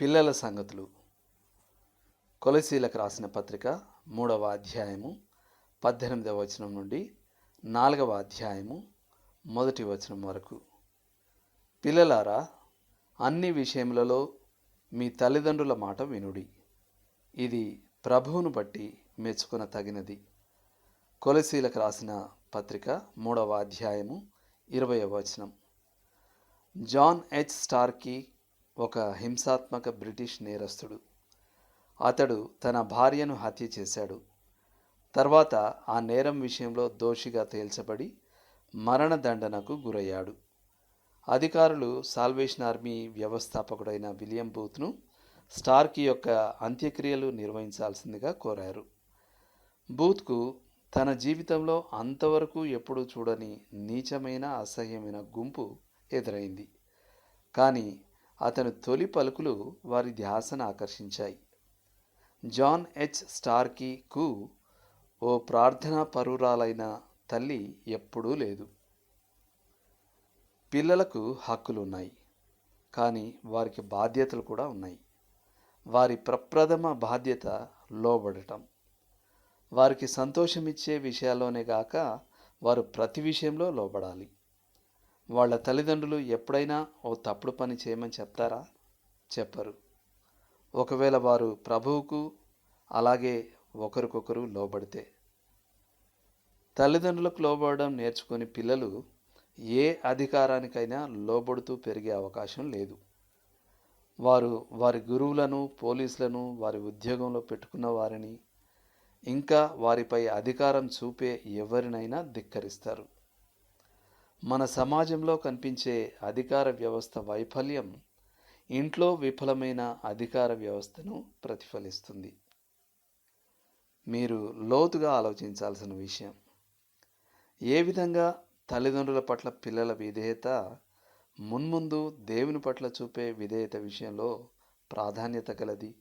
పిల్లల సంగతులు. కొలసీలకు రాసిన పత్రిక మూడవ అధ్యాయము పద్దెనిమిదవ వచనం నుండి నాలుగవ అధ్యాయము మొదటి వచనం వరకు. పిల్లలారా అన్ని విషయములలో మీ తల్లిదండ్రుల మాట వినుడి. ఇది ప్రభువును బట్టి మెచ్చుకున్న తగినది. కొలసీలకు రాసిన పత్రిక మూడవ అధ్యాయము ఇరవై వచనం. జాన్ హెచ్ స్టార్కి ఒక హింసాత్మక బ్రిటిష్ నేరస్తుడు. అతడు తన భార్యను హత్య చేశాడు. తర్వాత ఆ నేరం విషయంలో దోషిగా తేల్చబడి మరణదండనకు గురయ్యాడు. అధికారులు సాల్వేషన్ ఆర్మీ వ్యవస్థాపకుడైన విలియం బూత్ను స్టార్కి యొక్క అంత్యక్రియలు నిర్వహించాల్సిందిగా కోరారు. బూత్కు తన జీవితంలో అంతవరకు ఎప్పుడూ చూడని నీచమైన అసహ్యమైన గుంపు ఎదురైంది. కానీ అతను తొలి పలుకులు వారి ధ్యాసను ఆకర్షించాయి. John H. స్టార్కీకు ఓ ప్రార్థనా పరురాలైన తల్లి ఎప్పుడూ లేదు. పిల్లలకు హక్కులు ఉన్నాయి కానీ వారికి బాధ్యతలు కూడా ఉన్నాయి. వారి ప్రప్రథమ బాధ్యత లోబడటం. వారికి సంతోషమిచ్చే విషయాల్లోనే గాక వారు ప్రతి విషయంలో లోబడాలి. వాళ్ళ తల్లిదండ్రులు ఎప్పుడైనా ఓ తప్పుడు పని చేయమని చెప్తారా? చెప్పరు. ఒకవేళ వారు ప్రభువుకు అలాగే ఒకరికొకరు లోబడితే. తల్లిదండ్రులకు లోబడడం నేర్చుకుని పిల్లలు ఏ అధికారానికైనా లోబడుతూ పెరిగే అవకాశం లేదు. వారు వారి గురువులను పోలీసులను వారి ఉద్యోగంలో పెట్టుకున్న వారిని ఇంకా వారిపై అధికారం చూపే ఎవరినైనా ధిక్కరిస్తారు. మన సమాజంలో కనిపించే అధికార వ్యవస్థ వైఫల్యం ఇంట్లో విఫలమైన అధికార వ్యవస్థను ప్రతిఫలిస్తుంది. మీరు లోతుగా ఆలోచించాల్సిన విషయం ఏ విధంగా తల్లిదండ్రుల పట్ల పిల్లల విధేయత మున్ముందు దేవుని పట్ల చూపే విధేయత విషయంలో ప్రాధాన్యత గలది?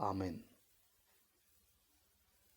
ఆమెన్.